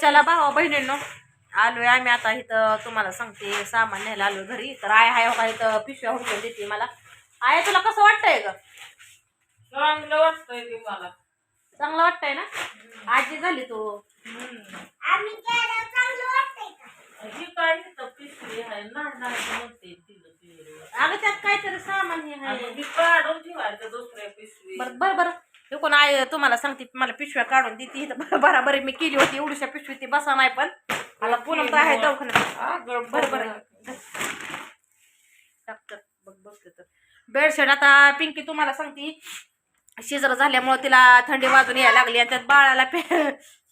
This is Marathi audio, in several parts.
चला भावा बहिणींनो. आलोय आम्ही आता इथं तुम्हाला सांगते सामान न्यायला आलोय घरी. तर आय हाय हो का इथं पिशव्या हुडकून देते मला. आय तुला कसं वाटतंय ग? चांगलं वाटतंय ते मला. चांगलं वाटतंय ना? आजी झाली तू. आम्ही केलं चांगलं वाटतंय का? ही काय इथं पिशवी आहे नाही नाही म्हणते तिला पिशवी. अगं त्यात काहीतरी सामान हे आणि आहे काढून ठेवायचं दुसऱ्या पिशवी बर बर बर. कोण आय तुम्हाला सांगते मला पिशव्या काढून देते. इथं बराबरी मी केली होती एवढ्या पिशवी ती बसा नाही पण. मला पूनम तर आहे दवाखान्यात. अगं बरं बरं. बरं टाकतात बघ बघते तर. बेडशीट आता पिंकी तुम्हाला सांगते शिजर झाल्यामुळे तिला थंडी वाजून यायला लागली आणि त्यात बाळाला पे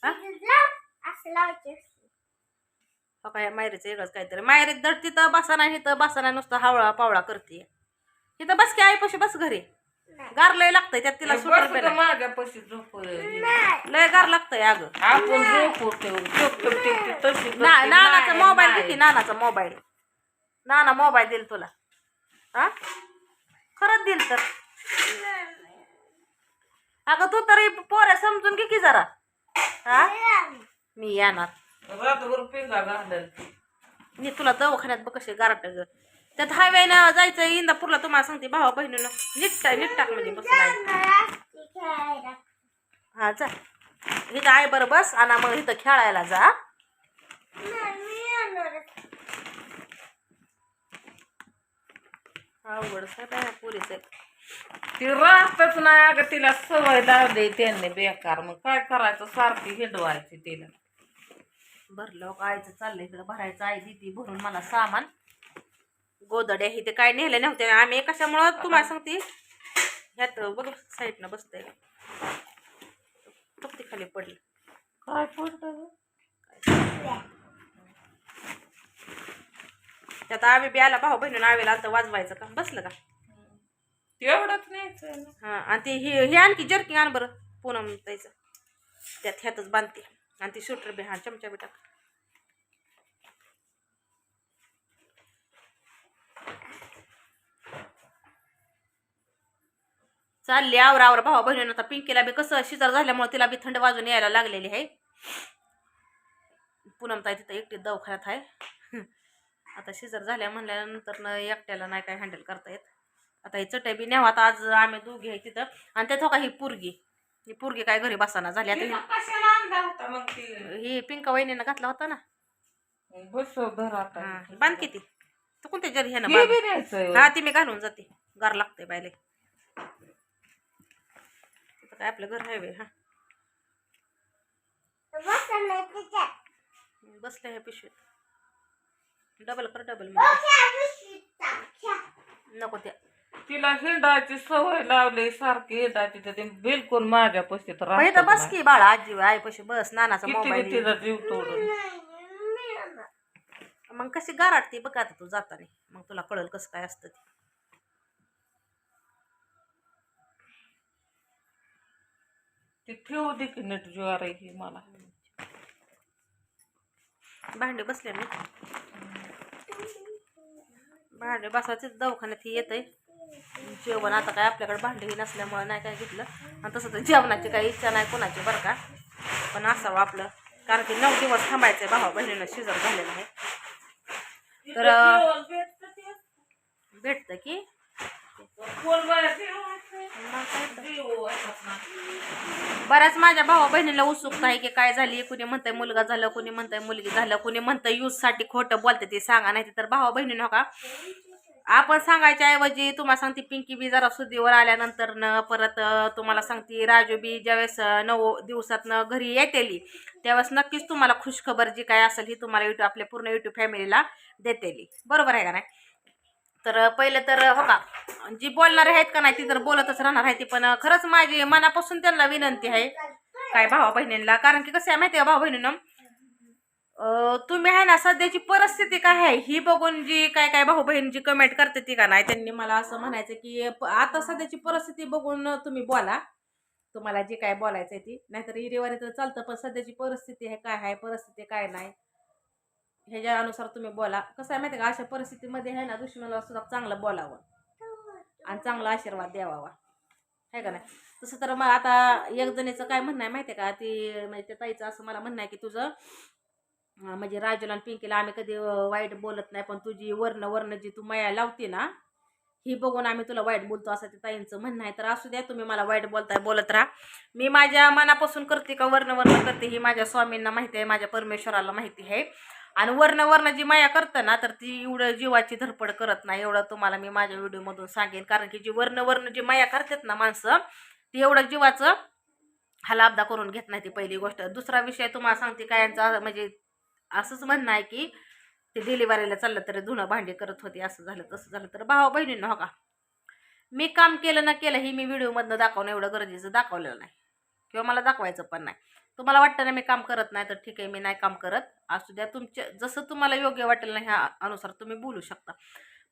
हा? हो काय मायरीचं वेगळंच काहीतरी. मायरीत दड तिथं बसा नाही इथं बसा नाही नुसतं हावळा पावळा करते. इथं बस की आईपाशी बस घरी. गार लय लागतंय त्यात तिला सुटर झोप लय गार लागतंय अगं. आपण झोपू. ना नानाचा मोबाईल. किती नानाचा मोबाईल. नाना मोबाईल दिल तुला. हा? खरंच दिल तर. अगं तू तरी पोऱ्या समजून घे की जरा. हा? मी येणार. पिंगा. मी तुला दवाखान्यात बघ कसे गारट ग. त्यात हायवेनं जायचं इंदापूरला तुम्हाला सांगते भावा बहिणीनं. नीट नीट टाक म्हणजे बस हा जा. इथं आहे बरं बस आणि मग इथं खेळायला जा. अवघड काय पुरीच ती राहतच नाही अगं तिला सवय लावली त्यांनी बेकार. मग काय करायचं? सारखी हिंडवायची तिला. भरलं हो, आईचं चाललंय इकडं भरायचं आई दिदी भरून मला सामान. गोदड्या हे ते काय नेले नव्हते. आम्ही कशामुळं तुम्हाला सांगते? ह्यात बघ साईडनं बसतंय. फक्त खाली पडली. काय पडतं त्यात आम्ही बी आला भाऊ बहिणीनं आवेला आलं वाजवायचं का? बसलं का? तेवढंच न्यायचं ना. हां आणि ते हे हे आणखी जर्किंग आण बरं पूनम त्याचं त्यात ह्यातच बांधते. आणि ती शूटर बी हा चमचा बी टाक. चालली आवर आवर भावा बहिणीनं आता पिंकीला बी कसं शिजार झाल्यामुळे तिला बी थंड वाजून यायला लागलेली आहे. पूनम ताई तिथं एकटी दवाखान्यात आहे. आता शिजर झाल्या म्हणल्यानंतर न एकट्याला नाही काय हँडल करता येत. आता ही चटई बी न्यावा आता आज आम्ही दोघी आहे तिथं. आणि त्यात हो का ही पुरगी. ही पुरगी काय घरी बसाना झाली आता. ही- ही पिंका वहिनीनं घातला होता ना. बांध किती तू. कोणत्या जरी हे न्यायचं हा ती मी घालून जाते. गार लागते बायले. तिथं काय आपलं घर आहे बे, हा. बसले ह्या पिशवीत. डबल कर डबल. नको त्या. तिला हिंडायची सवय लावली सारखी हिंडायची. तर ती बिलकुल माझ्या पशीत बाई तर बस की बाळा आजी आई पशी बस नानाचा किती मोबाईल तिचा जीव तोडून. येणार. मग कशी गाराटती बघ आता तू जाताना. मग तुला कळल कसं काय असतं ते. ती ठेवू दे की नीट ज्वार ही मला. भांडे बसले मी. भांडे बसायचे दवाखान्यात ही येत जेवण आता काय आपल्याकडे भांडेही नसल्यामुळे नाही काय घेतलं. आणि तसं तर जेवणाची काही इच्छा नाही कोणाची बरं का. पण असावं आपलं. कारण की नऊ दिवस थांबायचं आहे भावा बहिणीनं शिजर झालेलं आहे. तर भेटतं की? बऱ्याच माझ्या भावा बहिणीला उत्सुकता आहे की काय झाली कुणी म्हणतंय मुलगा झालं कुणी म्हणतंय मुलगी झालं कुणी म्हणतंय यूजसाठी खोटं बोलते ते सांगा नाही तर भावा बहिणी नका आपण सांगायच्या ऐवजी तुम्हाला सांगते पिंकी बी जरा सुदीवर आल्यानंतर न परत तुम्हाला सांगते राजू बी ज्यावेळेस नऊ दिवसातनं घरी येतेली त्यावेळेस नक्कीच तुम्हाला खुशखबर जी काय असेल ही तुम्हाला युट्यूब आपल्या पूर्ण युट्यूब फॅमिलीला देतेली. बरोबर आहे का नाही? तर पहिले तर हो का जी बोलणारे आहेत का नाही ती तर बोलतच राहणार आहे ती पण खरंच माझी मनापासून त्यांना विनंती आहे. काय भावा बहिणींना कारण की कसं आहे माहिती आहे भाऊ बहिणीनं? तुम्ही आहे ना सध्याची परिस्थिती काय आहे ही बघून जी काय काय भाऊ बहीण जी कमेंट करते ती का नाही त्यांनी मला असं म्हणायचं की प- आता सध्याची परिस्थिती बघून तुम्ही बोला. तुम्हाला जे काय बोलायचं आहे ती. नाहीतर इरेवारी तर चालतं पण सध्याची परिस्थिती आहे काय आहे परिस्थिती काय नाही. ह्याच्या अनुसार तुम्ही बोला. कसं आहे माहिती आहे का? अशा परिस्थितीमध्ये आहे ना दुश्मनाला सुद्धा चांगलं बोलावं. आणि चांगला आशीर्वाद द्यावा. आहे का नाही? तसं तर मग आता एक जणीचं काय म्हणणं आहे माहिती आहे का? ती म्हणजे त्या ताईचं असं मला म्हणणं आहे की तुझं म्हणजे राजूला आणि पिंकीला आम्ही कधी वाईट बोलत नाही पण तुझी वर्ण वर्ण जी तू माया लावते ना ही बघून आम्ही तुला वाईट बोलतो असं ते ताईंचं म्हणणं आहे. तर असू द्या तुम्ही मला वाईट बोलताय बोलत राहा. मी माझ्या मनापासून करते का वर्ण वर्ण करते ही माझ्या स्वामींना माहिती आहे माझ्या परमेश्वराला माहिती आहे. आणि वर्ण वर्ण जी माया करतं ना तर ती एवढं जीवाची धडपड करत नाही. एवढं तुम्हाला मी माझ्या व्हिडिओमधून सांगेन. कारण की जी वर्ण वर्ण जी माया करतात ना माणसं ती एवढं जीवाचं हलाबदा करून घेत नाही ती पहिली गोष्ट. दुसरा विषय तुम्हाला सांगते काय यांचा म्हणजे असंच म्हणणं आहे की ते डिलिव्हरीला चाललं तरी धुणं भांडी करत होती असं झालं तसं झालं. तर भावा बहिणींनो हो का? मी काम केलं ना केलं हे मी व्हिडिओमधनं दाखवणं एवढं गरजेचं दाखवलेलं नाही. किंवा मला दाखवायचं पण नाही. तुम्हाला वाटतं ना मी काम करत नाही तर ठीक आहे मी नाही काम करत. असू द्या तुमच्या जसं तुम्हाला योग्य वाटेल ना ह्या अनुसार तुम्ही बोलू शकता.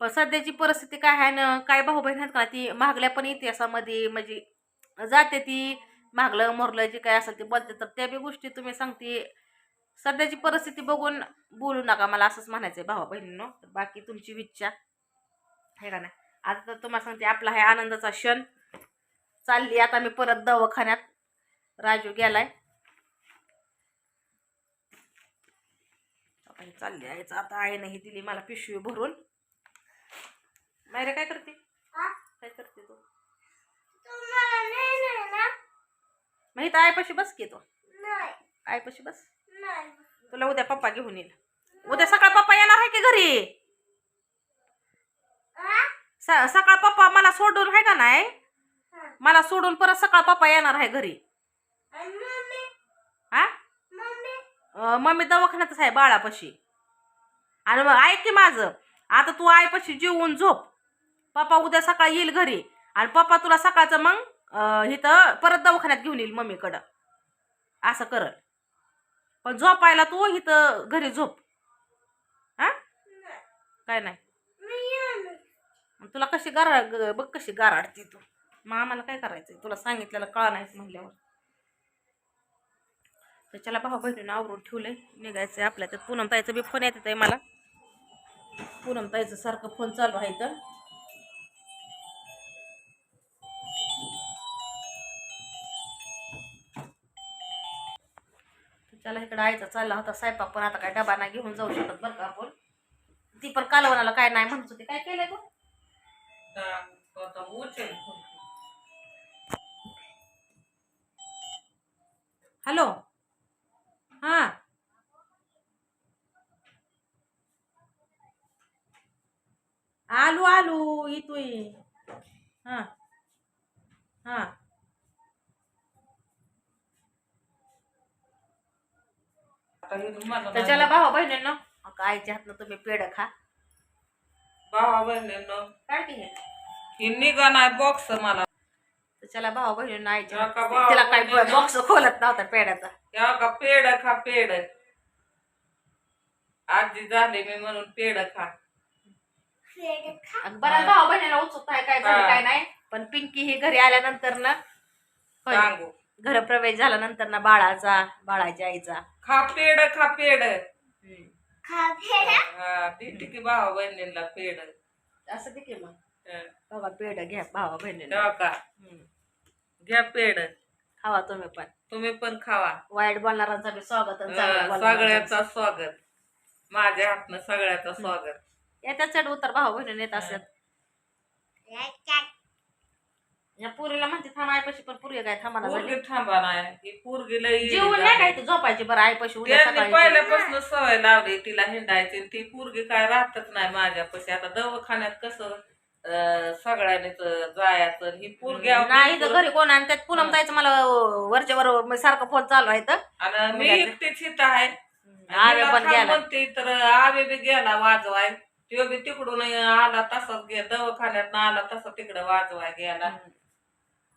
पण सध्याची परिस्थिती काय आहे ना काय भाऊ बहीण आहेत का ती महागल्या पण इतिहासामध्ये म्हणजे जाते ती मागलं मोरलं जे काय असेल ते बोलते तर त्या बी गोष्टी तुम्ही सांगते. सध्याची परिस्थिती बघून बोलू नका मला असंच म्हणायचं आहे भावा बहिणींनो तर बाकी तुमची विच्छा हे का नाही? आता तर तुम्हाला सांगते आपला आहे आनंदाचा क्षण चालली आता मी परत दवाखान्यात राजू गेलाय. हे चालली आहे आता आईने ही दिली मला पिशवी भरून. मायरे काय करते? हा? काय करते तू? नाही नाही इथं आईपाशी बस की तू. नाही. आईपाशी बस. नाही. तुला उद्या पप्पा घेऊन येईल. उद्या सकाळ पप्पा येणार आहे की घरी? हा? स- सकाळ पप्पा मला सोडून आहे का नाही. मला सोडून परत सकाळ पप्पा येणार आहे घरी. हा? मम्मी? दवाखान्यातच आहे बाळापाशी. आणि मग ऐक की माझं आता तू आईपाशी जेवून झोप. पप्पा उद्या सकाळी येईल घरी. आणि पप्पा तुला सकाळचं मग इथं परत दवाखान्यात घेऊन येईल मम्मीकडं. असं करल पण झोपायला तू इथं घरी झोप. हा? नाही. काय नाही. तुला कशी गारा बघ कशी गाराडते तू. मग आम्हाला काय करायचंय? तुला सांगितलेलं कळा नाहीच म्हणल्यावर. तर चला भाऊ बहिणीनं आवरून ठेवलंय. निघायचंय आपल्या तर पूनम ताईचं बी फोन येत आहे मला. पूनम ताईचं सारखं फोन चालू आहे तर त्याला इकडं आयचा चालला होता स्वयंपाक पण आता काय डबा नाही घेऊन जाऊ शकत बरं का आपण. ती पण कालवणाला काय नाही म्हणत होती. काय केलंय तू? हॅलो? हा. आलू आलू येतोय हा. हा. त्याच्याला भावा बहिणींनो आईच्या हातनं तुम्ही पेड खा. भावा बहिणीनं काय हे ही निघा नाही बॉक्स मला. आईच्या नका हातनं- भावा तिला काय. बॉक्स खोलत नव्हता पेड्याचा. का पेड खा पेड. आजी झाले मी म्हणून पेड खा. आणि बऱ्याच भावा बहिणीला उत्सुकता आहे काय झालं हा. काय नाही. पण पिंकी ही घरी आल्यानंतर ना सांगू. घरप्रवेश झाल्यानंतर ना बाळाचा बाळाच्या आईचा. खा पेड खा पेड. हम्म. हा की भावा बहिणीला पेड. असं ते की मग. बाबा पेड घ्या भावा बहिणीला तेव्हा का? हम्म. घ्या पेड खावा तुम्ही पण. तुम्ही पण खावा. वाईट बोलणाऱ्यांचा बी स्वागत आणि चांगलं बोलणाऱ्यांचं. सगळ्याचा स्वागत. माझ्या हातनं सगळ्याचं स्वागत. येतात चढ उतर भाऊ बहिणी येत असतात या पुरीला म्हणते थांब आईपाशी पण पुरी काय थांबाना झाली? पोरगी थांबा नाही ही पोरगी लई जेवण नाही काय तू झोपायची बरं आईपाशी उद्या त्यांनी सकाळी पहिल्यापासून सवय लावली तिला हिंडायची आणि ती पोरगी काय राहतच नाही माझ्यापाशी. आता दवाखान्यात कसं सगळ्यांनीच जायचं ही पोरगी नाही तर घरी कोण आणि त्यात पूनम जायचं मला वरच्या वर म्हणजे सारखं फोन चालू आहे तर. आणि मी. एकटीच इथं आहे. आवे पण गेला. म्हणते तर आवे बी गेला वाजवाय. तो बी तिकडून आला तसाच गे दवाखान्यात आला तसा तिकडे वाजवाय गेला.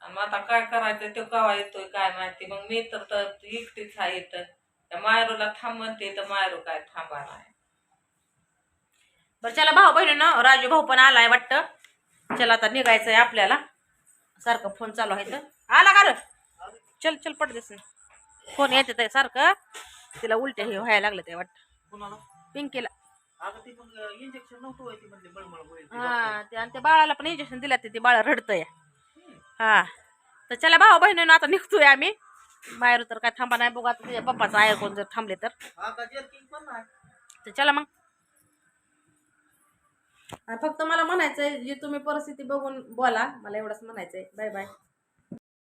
आणि मग आता काय करायचं तो कवा येतोय काय माहिती. मग मी तर एकटीच आहे इथं. त्या मायरूला थांब म्हणते तर मायरू काय थांबा नाही बरं चला भाऊ बहिणीनं राजू भाऊ पण आलाय वाटतं. चल आता निघायचं आहे आपल्याला. सारखं फोन चालू आहे तर. आला का चल चल पट दिस. फोन येते ते सारखं. तिला उलट्या हे व्हायला लागलं ते वाटतं. पिंकीला. हा ते आणि त्या बाळाला पण इंजेक्शन दिलं ते बाळ रडतंय. हा. तर चला भाऊ बहिणीनं आता निघतोय आम्ही. बाहेर तर काय थांबा नाही बघा तुझ्या पप्पाचं आहे कोण जर थांबले तर चला मग. फक्त मला म्हणायचंय जी तुम्ही परिस्थिती बघून बोला. मला एवढंच म्हणायचं आहे बाय बाय